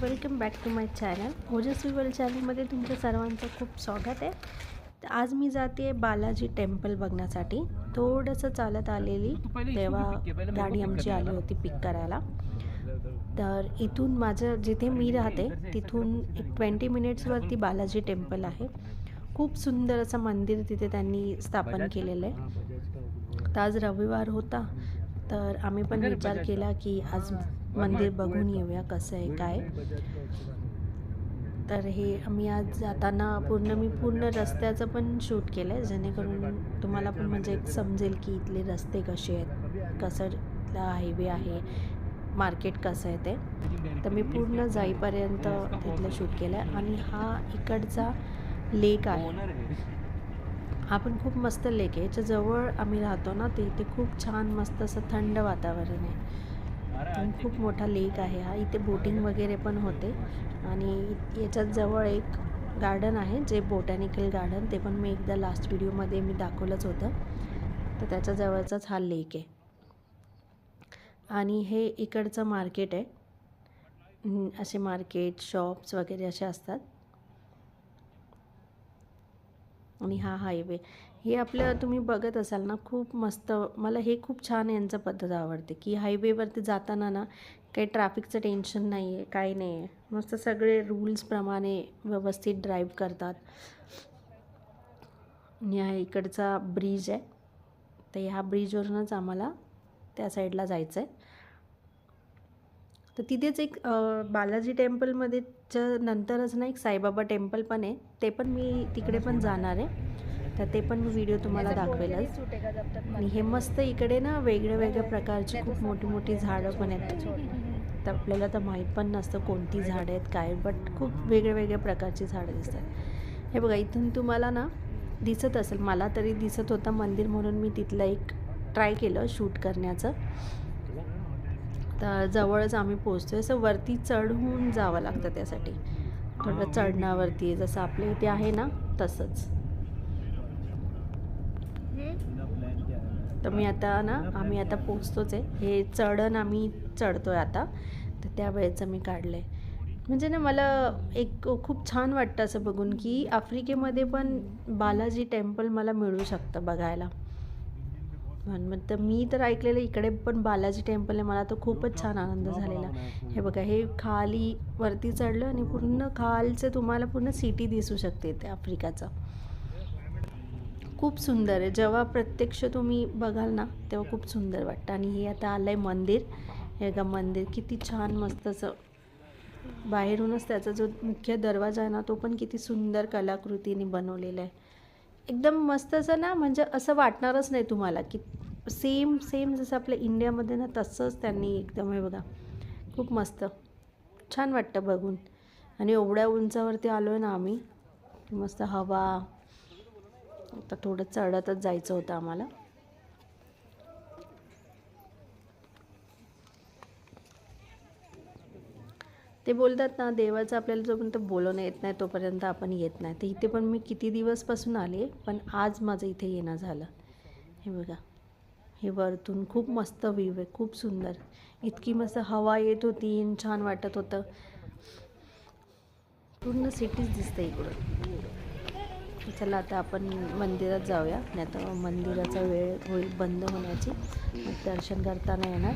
Welcome back to my channel Ojaswi world चॅनलमध्ये तुमच्या सर्वांचं खूप स्वागत आहे. तर आज मी जाते बालाजी टेम्पल बघण्यासाठी. थोडंसं चालत आलेली तेव्हा गाडी आमची आली होती पिक करायला. तर इथून माझं जिथे मी राहते तिथून एक ट्वेंटी मिनिट्सवरती बालाजी टेम्पल आहे. खूप सुंदर असं मंदिर तिथे त्यांनी स्थापन केलेलं आहे. तर आज रविवार होता. तर आम्ही पण विचार केला की आज मंदिर बघून येऊया कसं आहे काय. तर हे आम्ही आज जाताना पूर्ण मी पूर्ण रस्त्याचं पण शूट केलं आहे जेणेकरून तुम्हाला पण म्हणजे एक समजेल की इथले रस्ते कसे आहेत कसं इथला हायवे आहे मार्केट कसं आहे ते. तर मी पूर्ण जाईपर्यंत तिथलं शूट केलं आहे आणि हा इकडचा लेक आहे. हा पण खूप मस्त लेक आहे. याच्याजवळ आम्ही राहतो ना ते इथे खूप छान मस्त असं थंड वातावरण आहे. खूप मोठा लेक आहे हा. इथे बोटिंग वगैरे पण होते. आणि याच्यात जवळ एक गार्डन आहे जे बोटॅनिकल गार्डन. ते पण मी एकदा लास्ट व्हिडिओमध्ये मी दाखवलंच होतं. तर त्याच्या जवळचाच हा लेक आहे. आणि हे इकडचं मार्केट आहे. असे मार्केट शॉप्स वगैरे असे असतात. आणि हा हायवे हे आपलं तुम्ही बघत असाल ना खूप मस्त मला हे खूप छान यांचं पद्धत आवडते. की हायवेवरती जाताना ना काही ट्रॅफिकचं टेन्शन नाही आहे काही नाही आहे मस्त सगळे रूल्सप्रमाणे व्यवस्थित ड्राईव्ह करतात. आणि हा इकडचा ब्रिज आहे. तर ह्या ब्रिजवरूनच आम्हाला त्या साईडला जायचं आहे तर तिथेच एक बालाजी टेम्पलमध्ये च्या नंतरच ना एक साईबाबा टेम्पल पण आहे. ते पण मी तिकडे पण जाणार आहे. तर ते पण मी व्हिडिओ तुम्हाला दाखवेलच. आणि हे मस्त इकडे ना वेगळ्या वेगळ्या प्रकारची खूप मोठी मोठी झाडं पण आहेत. तर आपल्याला तर माहीत पण नसतं कोणती झाडं आहेत काय बट खूप वेगळ्या वेगळ्या प्रकारची झाडं दिसतात. हे बघा इथून तुम्हाला ना दिसत असेल मला तरी दिसत होतं मंदिर म्हणून मी तिथलं एक ट्राय केलं शूट करण्याचं. तर जवळच आम्ही पोचतो असं वरती चढून जावं लागतं त्यासाठी. थोडं चढण्यावरती जसं आपल्या इथे आहे ना तसंच. तर मी आता ना आम्ही आता पोचतोच आहे. हे चढण आम्ही चढतोय आता. तर त्या वेळेचं मी काढलं आहे म्हणजे ना मला एक खूप छान वाटतं असं बघून की आफ्रिकेमध्ये पण बालाजी टेम्पल मला मिळू शकतं बघायला. मग तर मी तर ऐकलेलं इकडे पण बालाजी टेम्पल आहे. मला तर खूपच छान आनंद झालेला. हे बघा हे खाली वरती चढलं आणि पूर्ण खालचं तुम्हाला पूर्ण सिटी दिसू शकते इथे आफ्रिकाचं. खूप सुंदर आहे. जेव्हा प्रत्यक्ष तुम्ही बघाल ना तेव्हा खूप सुंदर वाटतं. आणि हे आता आलं आहे मंदिर. हे का मंदिर किती छान मस्त असं बाहेरूनच त्याचा जो मुख्य दरवाजा आहे ना तो पण किती सुंदर कलाकृतीने बनवलेला आहे. एकदम मस्त असं ना म्हणजे असं वाटणारच नाही तुम्हाला की सेम सेम जसं आपल्या इंडियामध्ये ना तसंच त्यांनी एकदम हे बघा खूप मस्त. छान वाटतं बघून. आणि एवढ्या उंचावरती आलो आहे ना आम्ही मस्त हवा. आता थोडं चढतच जायचं होतं आम्हाला. ते बोलतात ना देवाचं आपल्याला जोपर्यंत बोलवणं येत नाही तोपर्यंत आपण येत नाही. तर इथे पण मी किती दिवसपासून आले पण आज माझं इथे येणं झालं. हे बघा हे वरतून खूप मस्त व्ह्यू आहे खूप सुंदर. इतकी मस्त हवा येत होती आणि छान वाटत होतं. पूर्ण सिटीच दिसते इकडून. चला आता आपण मंदिरात जाऊया. नाही तर मंदिराचा वेळ होईल बंद होण्याची. मग दर्शन करताना येणार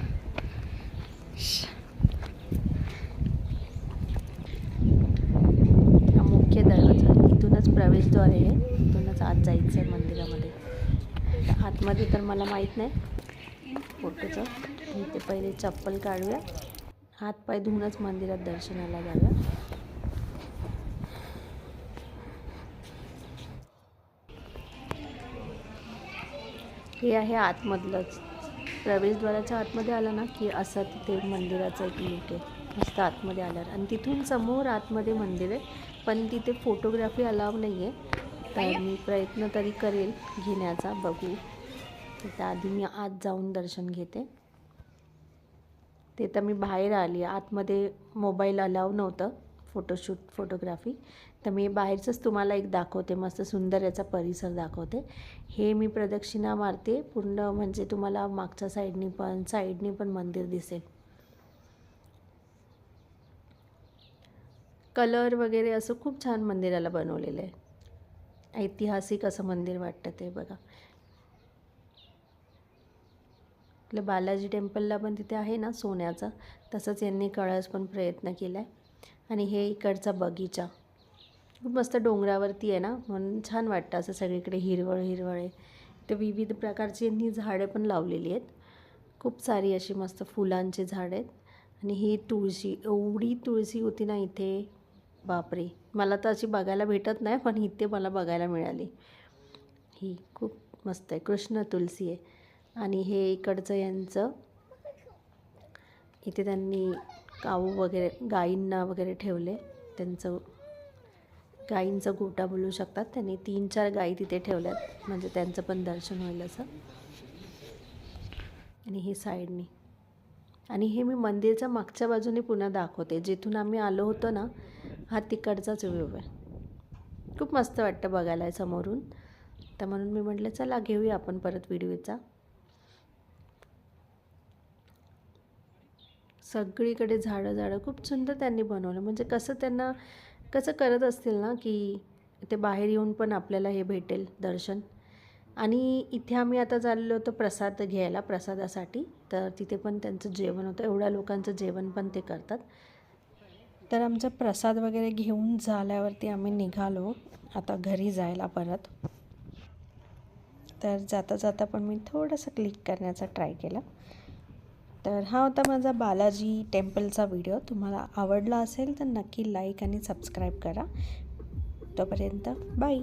हा मुख्य दरवाजा इथूनच प्रवेशद्वार आहे. इथूनच आत जायचं आहे मंदिरामध्ये. आतमध्ये तर मला माहीत नाही. फोटोचं. इथे पहिले चप्पल काढूया. हातपाय धुवूनच मंदिरात दर्शनाला जाऊया. हे आहे आतमधलंच. प्रवेशद्वाराच्या आतमध्ये आलं ना की असं तिथे मंदिराचं एक लुक आहे. मस्त आतमध्ये आल्यावर. आणि तिथून समोर आतमध्ये मंदिर आहे पण तिथे फोटोग्राफी अलाव नाही आहे तर मी प्रयत्न तरी करेल घेण्याचा बघू. तर त्याआधी मी आत जाऊन दर्शन घेते. ते तर मी बाहेर आली. आतमध्ये मोबाईल अलाव नव्हतं फोटोशूट फोटोग्राफी तर मी बाहेरचंच तुम्हाला एक दाखवते मस्त सुंदर याचा परिसर दाखवते. हे मी प्रदक्षिणा मारते. पूर्ण म्हणजे तुम्हाला मागच्या साईडनी पण साईडनी पण मंदिर दिसेल. कलर वगैरे असं खूप छान मंदिराला बनवलेलं आहे. ऐतिहासिक असं मंदिर वाटतं ते बघा. आपलं बालाजी टेम्पलला पण तिथे आहे ना सोन्याचा. तसंच यांनी कळस पण प्रयत्न केला आहे आणि हे इकडचा बगीचा. खूप मस्त डोंगरावरती आहे ना. म्हणून छान वाटतं असं सगळीकडे हिरवळ हिरवळ आहे. तर विविध प्रकारची यांनी झाडं पण लावलेली आहेत. खूप सारी अशी मस्त फुलांची झाडं आहेत. आणि ही तुळशी एवढी तुळशी होती ना इथे. बापरे मला तर अशी बघायला भेटत नाही पण इथे मला बघायला मिळाली. ही खूप मस्त आहे कृष्ण तुलसी आहे. आणि हे इकडचं यांचं इथे त्यांनी काऊ वगैरे गाईंना वगैरे ठेवले. त्यांचं गाईंचा गोटा बोलू शकतात. त्यांनी तीन चार गाई तिथे ठेवल्यात म्हणजे त्यांचं पण दर्शन होईल असं. आणि हे साईडनी. आणि हे मी मंदिरच्या मागच्या बाजूने पुन्हा दाखवते. जिथून आम्ही आलो होतो ना हा तिकडचाच व्ह्यू आहे. खूप मस्त वाटतं बघायला आहे समोरून. तर म्हणून मी म्हटलं चला घेऊया आपण परत व्हिडिओचा. सगळीकडे झाडं झाडं. खूप सुंदर त्यांनी बनवलं. म्हणजे कसं त्यांना कसं करत असतील ना की ते बाहेर येऊन पण आपल्याला हे भेटेल दर्शन. आणि इथे आम्ही आता चाललो होतो प्रसाद घ्यायला प्रसादासाठी. तर तिथे पण त्यांचं जेवण होतं. एवढ्या लोकांचं जेवण पण ते करतात. तर आमचा प्रसाद वगैरे घेऊन झाल्यावरती आम्ही निघालो. आता घरी जायला परत. तर जाता जाता पण मी थोडंसं क्लिक करण्याचा ट्राय केला. तर हा होता माझा बालाजी टेम्पलचा व्हिडिओ तुम्हाला आवडला असेल तर नक्की लाईक आणि सबस्क्राईब करा. तोपर्यंत बाय